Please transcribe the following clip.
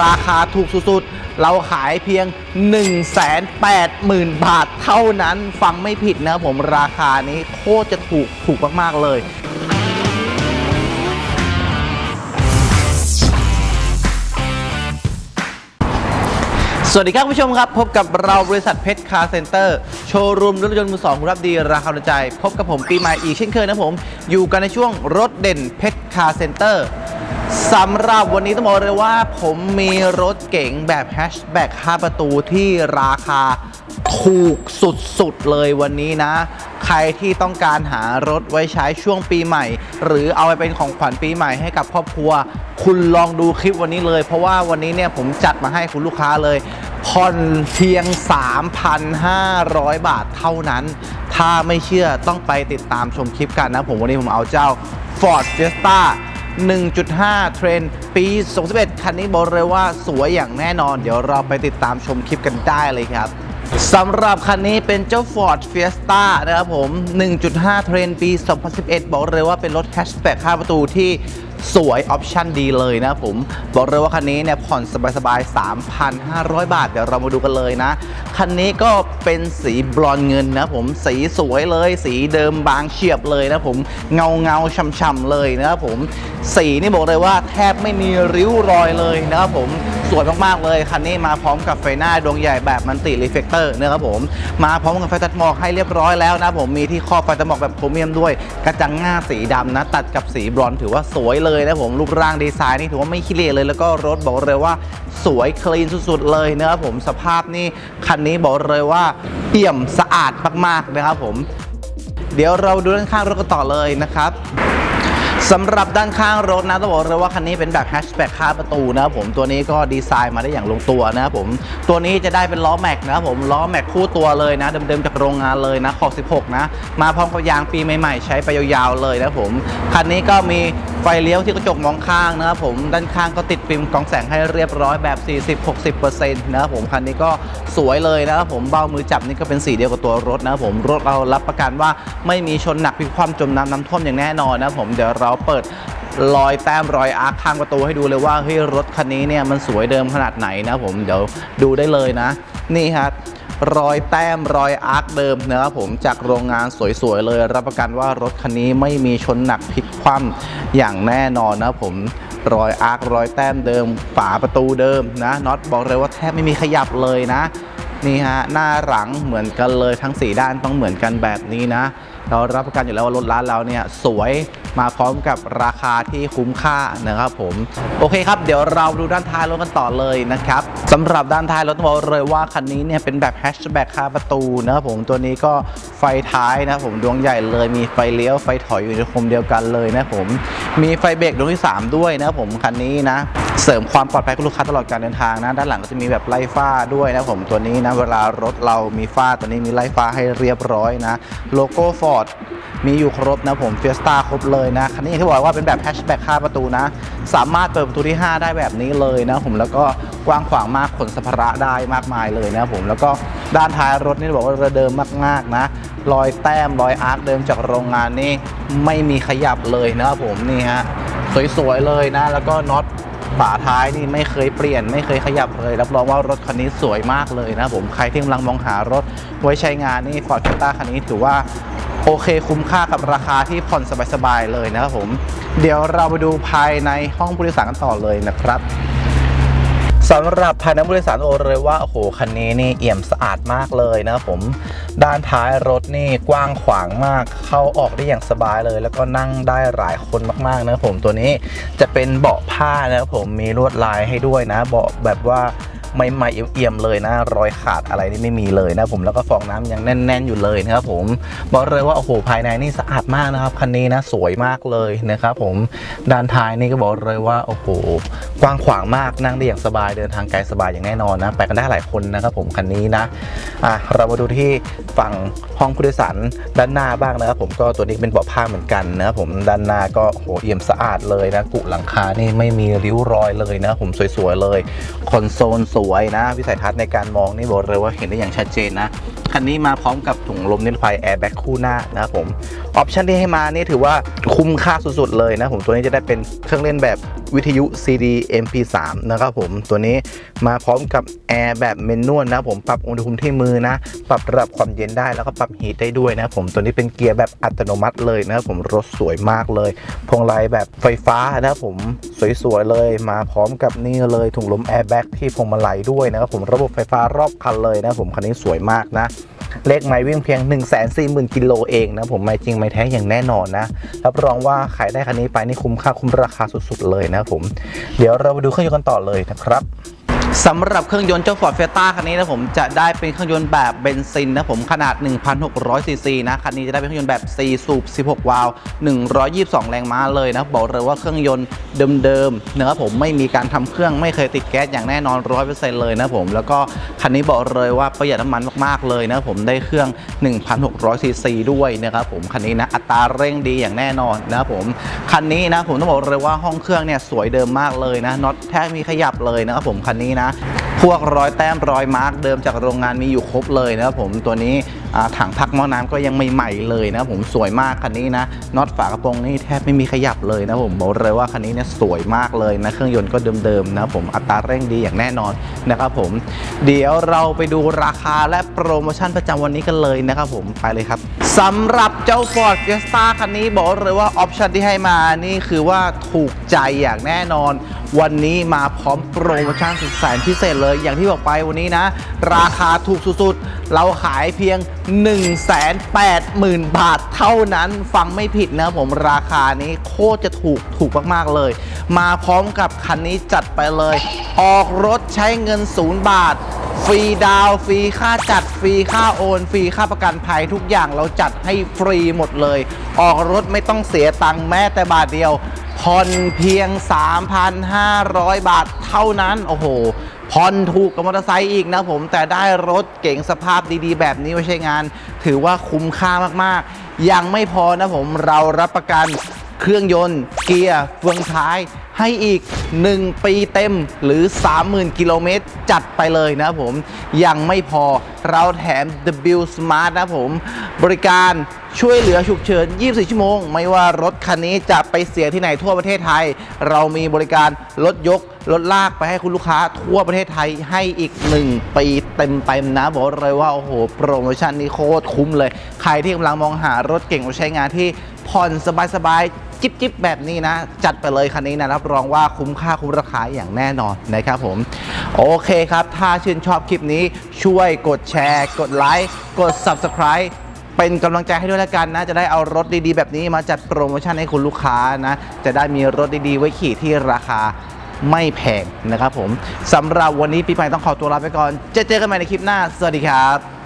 ราคาถูกสุดๆ เราขายเพียง 180,000 บาทเท่านั้นฟังไม่ผิดนะผมราคานี้โคตรจะถูกถูกมากๆเลยสวัสดีครับผู้ชมครับ พบกับเราบริษัทเพชรคาร์เซ็นเตอร์โชว์รูมรถยนต์มือสองคุณภาพดีราคาโดใจ พบกับผมปีใหม่อีกเช่นเคยนะผม อยู่กันในช่วงรถเด่นเพชรคาร์เซ็นเตอร์ สำหรับวันนี้ต้องบอกเลยว่าผมมีรถเก๋งแบบแฮชแบ็ก5ประตูที่ราคาถูกสุดๆเลยวันนี้นะ ใครที่ต้องการหารถไว้ใช้ช่วงปีใหม่ หรือเอาไปเป็นของขวัญปีใหม่ให้กับครอบครัว คุณลองดูคลิปวันนี้เลย เพราะว่าวันนี้เนี่ยผมจัดมาให้คุณลูกค้าเลยผ่อนเพียง 3,500 บาทเท่านั้น ถ้าไม่เชื่อต้องไปติดตามชมคลิปกันนะ ผมวันนี้ผมเอาเจ้า Ford Fiesta 1.5 เทรนปี 2011 คันนี้บอกเลยว่าสวยอย่างแน่นอน เดี๋ยวเราไปติดตามชมคลิปกันได้เลยครับสำหรับคันนี้เป็นเจ้า Ford Fiesta นะครับผม 1.5 เทรนปี 2011 บอกเลยว่าเป็นรถแฮชแบ็ก5ประตูที่ สวยออปชั่นดีเลยนะผม บอกเลยว่าคันนี้เนี่ยผ่อนสบายๆ 3,500 บาท เดี๋ยวเรามาดูกันเลยนะ คันนี้ก็เป็นสีบลอนเงินนะผมสีสวยเลย สีเดิมบางเฉียบเลยนะผมเงาเงาช่ำๆเลยนะครับผม สีนี่บอกเลยว่าแทบไม่มีริ้วรอยเลยนะครับผม สวยมากๆเลย คันนี้มาพร้อมกับไฟหน้าดวงใหญ่แบบมันติรีเฟกเตอร์นะครับผม มาพร้อมกับไฟตัดหมอกให้เรียบร้อยแล้วนะผมมีที่ครอบไฟตัดหมอกแบบโครเมียมด้วย กระจังหน้าสีดำนะ ตัดกับสีบรอนถือว่าสวยเลยนะผมรูปร่างดีไซน์นี่ถือว่าไม่ขี้เหร่เลย แล้วก็รถบอกเลยว่าสวยคลีนสุดๆเลยนะครับผมสภาพนี่คันนี้บอกเลยว่าเปี่ยมสะอาดมากๆนะครับผม เดี๋ยวเราดูด้านข้างรถกันต่อเลยนะครับ สำหรับด้านข้างรถนะต้องบอกเลยว่าคันนี้เป็นแบบแฮชแบ็ก5ประตูนะครับผมตัวนี้ก็ดีไซน์มาได้อย่างลงตัวนะครับผมตัวนี้จะได้เป็นล้อแม็กนะครับผมล้อแม็กคู่ตัวเลยนะเดิมๆจากโรงงานเลยนะขอบ16 นะ มาพร้อมกับยางปีใหม่ๆ ใช้ไปยาวๆเลยนะครับผมคันนี้ก็มีไฟเลี้ยวที่กระจกมองข้างนะครับผมด้านข้างก็ติดฟิล์มกองแสงให้เรียบร้อยแบบ 40-60%นะครับผมคันนี้ก็สวยเลยนะครับผมเบ้ามือจับนี่ก็เป็นสีเดียวกับตัวรถนะครับผมรถเรารับประกันว่าไม่มีชนหนักพิกคว่ำจมน้ำน้ำท่วมอย่างแน่นอนนะครับผมเดี๋ยวเราเปิดรอยแต้มรอยอาร์คข้างประตูให้ดูเลยว่าเฮ้ยรถคันนี้เนี่ยมันสวยเดิมขนาดไหนนะผมเดี๋ยวดูได้เลยนะ นี่ครับรอยแต้มรอยอาร์คเดิมนะครับผมจากโรงงานสวยๆเลย รับประกันว่ารถคันนี้ไม่มีชนหนักพลิกคว่ำอย่างแน่นอนนะผมรอยอาร์ครอยแต้มเดิม ฝาประตูเดิมนะน็อตบอกเลยว่าแทบไม่มีขยับเลยนะ นี่ฮะหน้าหลังเหมือนกันเลยทั้งสีด้านต้องเหมือนกันแบบนี้นะ เรารับประกันอยู่แล้วว่ารถร้านเราเนี่ยสวยมาพร้อมกับราคาที่คุ้มค่านะครับผม โอเคครับ เดี๋ยวเราดูด้านท้ายรถกันต่อเลยนะครับสำหรับด้านท้ายรถต้องบอกเลยว่าคันนี้เนี่ยเป็นแบบแฮชแบ็กคาประตูนะครับผมตัวนี้ก็ไฟท้ายนะครับผมดวงใหญ่เลยมีไฟเลี้ยวไฟถอยอยู่ในคมเดียวกันเลยนะครับผมมีไฟเบรกดวงที่ 3 ด้วยนะครับผมคันนี้นะ เสริมความปลอดภัยกับลูกค้าตลอดการเดินทางนะด้านหลังก็จะมีแบบไล่ฟ้าด้วยนะผมตัวนี้นะเวลารถเรามีฟ้าตัวนี้มีไล่ฟ้าให้เรียบร้อยนะโลโก้ฟอร์ดมีอยู่ครบนะผมเฟียสต้าครบเลยนะคันนี้ที่บอกว่าเป็นแบบแฮชแบ็ก5ประตูนะ สามารถเปิดประตูที่ 5 ได้แบบนี้เลยนะผมแล้วก็กว้างขวางมากขนสัมภาระได้มากมายเลยนะผมแล้วก็ด้านท้ายรถนี่บอกว่าระเดิมมากๆนะรอยแต้มรอยอาร์คเดิมจากโรงงานนี่ไม่มีขยับเลยนะครับผมนี่ฮะสวยๆเลยนะแล้วก็น็อต ฝาท้ายนี่ไม่เคยเปลี่ยน ไม่เคยขยับเลย รับรองว่ารถคันนี้สวยมากเลยนะผมใครที่กำลังมองหารถไว้ใช้งานนี่ Ford Fiesta คันนี้ถือว่าโอเคคุ้มค่ากับราคาที่ผ่อนสบายๆเลยนะครับผม เดี๋ยวเราไปดูภายในห้องผู้โดยสารกันต่อเลยนะครับ สำหรับภายในบริษัทโอเลยว่าโอ้โหคันนี้นี่เอี่ยมสะอาดมากเลยนะผมด้านท้ายรถนี่กว้างขวางมาก เข้าออกได้อย่างสบายเลย แล้วก็นั่งได้หลายคนมากๆนะผมตัวนี้จะเป็นเบาะผ้านะผมมีลวดลายให้ด้วยนะเบาะแบบว่า ไม่ไม่ๆเอี่ยมๆเลยนะรอยขาดอะไรนี่ไม่มีเลยนะผมแล้วก็ฟองน้ำยังแน่น ๆอยู่เลยนะครับผมบอกเลยว่าโอ้โหภายในนี่สะอาดมากนะครับคันนี้นะสวยมากเลยนะครับผมด้านท้ายนี่ก็บอกเลยว่าโอ้โหกว้างขวางมากนั่งได้อย่างสบายเดินทางไกลสบายอย่างแน่นอนนะไปกันได้หลายคนนะครับผมคันนี้นะอะเรามาดูที่ฝั่งห้องผู้โดยสารด้านหน้าบ้างนะครับผมก็ตัวนี้เป็นเบาะผ้าเหมือนกันนะครับผมด้านหน้าก็โอ้โหเอี่ยมสะอาดเลยนะกุหลังคานี่ไม่มีริ้วรอยเลยนะผมสวยๆเลยคอนโซลสวยนะ วิสัยทัศน์ในการมองนี่บอกเลยว่าเห็นได้อย่างชัดเจนนะ คันนี้มาพร้อมกับถุงลมนิรภัยแอร์แบ็กคู่หน้านะครับผม ออปชันที่ให้มานี่ถือว่าคุ้มค่าสุดๆเลยนะผมตัวนี้จะได้เป็นเครื่องเล่นแบบวิทยุ CD MP3 นะครับผมตัวนี้มาพร้อมกับแอร์แบบเมนนวลนะผมปรับอุณหภูมิที่มือนะ ปรับระดับความเย็นได้แล้วก็ปรับฮีทได้ด้วยนะผมตัวนี้เป็นเกียร์แบบอัตโนมัติเลยนะผมรถสวยมากเลย พวงมาลัยแบบไฟฟ้านะผมสวยๆเลย มาพร้อมกับนี่เลยถุงลมแอร์แบ็กที่พวงมาลัยด้วยนะครับผมระบบไฟฟ้ารอบคันเลยนะผมคันนี้สวยมากนะเลขไม้วิ่งเพียง 1 4 0 0 0 0 กิโลเองนะผมไม่จริงไม่แท้อย่างแน่นอนนะรับรองว่าขายได้คันนี้ไปนี่คุ้มค่าคุ้มราคาสุดๆเลยนะผม เดี๋ยวเราไปดูเครื่องยนต์กันต่อเลยนะครับ สำหรับเครื่องยนต์เจ้า Ford Fiesta คันนี้นะผมจะได้เป็นเครื่องยนต์แบบเบนซินนะผมขนาด 1,600 ซีซีนะคันนี้จะได้เป็นเครื่องยนต์แบบ 4 สูบ 16 วาล์ว122 แรงม้าเลยนะบอกเลยว่าเครื่องยนต์เดิมๆนะครับผมไม่มีการทำเครื่องไม่เคยติดแก๊สอย่างแน่นอน 100%เลยนะผมแล้วก็คันนี้บอกเลยว่าประหยัดน้ำมันมากๆเลยนะผมได้เครื่อง 1,600 ซีซีด้วยนะครับผมคันนี้นะอัตราเร่งดีอย่างแน่นอนนะผมคันนี้นะผมต้องบอกเลยว่าห้องเครื่องเนี่ยสวยเดิมมากเลยนะน็อตแทบไมมีขยับเลยนะครับผมคันนี้นะนะ พวกรอยแต้มรอยมาร์กเดิมจากโรงงานมีอยู่ครบเลยนะครับผมตัวนี้ถังพักหม้อน้ำก็ยังใหม่ๆเลยนะครับผมสวยมากคันนี้นะน็อตฝากระโปรงนี่แทบไม่มีขยับเลยนะผมบอกเลยว่าคันนี้เนี่ยสวยมากเลยนะเครื่องยนต์ก็เดิมๆนะผมอัตราเร่งดีอย่างแน่นอนนะครับผม เดี๋ยวเราไปดูราคาและโปรโมชั่นประจำวันนี้กันเลยนะครับผมไปเลยครับสำหรับเจ้า Ford Fiesta คันนี้บอกเลยว่าออปชันที่ให้มานี่คือว่าถูกใจอย่างแน่นอน วันนี้มาพร้อมโปรโมชั่นสุดแสนพิเศษเลยอย่างที่บอกไปวันนี้นะ ราคาถูกสุดๆ เราขายเพียง 180,000 บาทเท่านั้นฟังไม่ผิดนะผมราคานี้โคตรจะถูกถูกมากๆเลย มาพร้อมกับคันนี้จัดไปเลย ออกรถใช้เงิน 0 บาทฟรีดาวฟรีค่าจัดฟรีค่าโอนฟรีค่าประกันภัยทุกอย่างเราจัดให้ฟรีหมดเลย ออกรถไม่ต้องเสียตังค์แม้แต่บาทเดียวผ่อนเพียง 3,500 บาทเท่านั้น โอ้โห ผ่อนถูกกับมอเตอร์ไซค์อีกนะผมแต่ได้รถเก๋งสภาพดีๆ แบบนี้ไว้ใช้งาน ถือว่าคุ้มค่ามากๆ ยังไม่พอนะผมเรารับประกันเครื่องยนต์ เกียร์เฟืองท้าย ให้อีก 1 ปีเต็มหรือ 30,000 กิโลเมตร จัดไปเลยนะผม ยังไม่พอเราแถม W Smart นะผม บริการช่วยเหลือฉุกเฉิน 24 ชั่วโมง ไม่ว่ารถคันนี้จะไปเสียที่ไหนทั่วประเทศไทย เรามีบริการรถยกรถลากไปให้คุณลูกค้าทั่วประเทศไทยให้อีก 1 ปีเต็มๆนะบอกเลยว่า โอ้โห โปรโมชั่นนี้โคตรคุ้มเลย ใครที่กำลังมองหารถเก่งมาใช้งานที่ผ่อนสบายๆ จิบจิบแบบนี้นะ จัดไปเลยคันนี้นะรับรองว่าคุ้มค่าคุ้มราคาอย่างแน่นอนนะครับผม โอเคครับ ถ้าชื่นชอบคลิปนี้ช่วยกดแชร์ กดไลค์กด Subscribe เป็นกำลังใจให้ด้วยแล้วกันนะ จะได้เอารถดีๆ แบบนี้มาจัดโปรโมชั่นให้คุณลูกค้านะ จะได้มีรถดีๆ ไว้ขี่ที่ราคาไม่แพงนะครับผมสำหรับวันนี้ปีใหม่ต้องขอตัวลาไปก่อน จะเจอกันใหม่ในคลิปหน้า สวัสดีครับ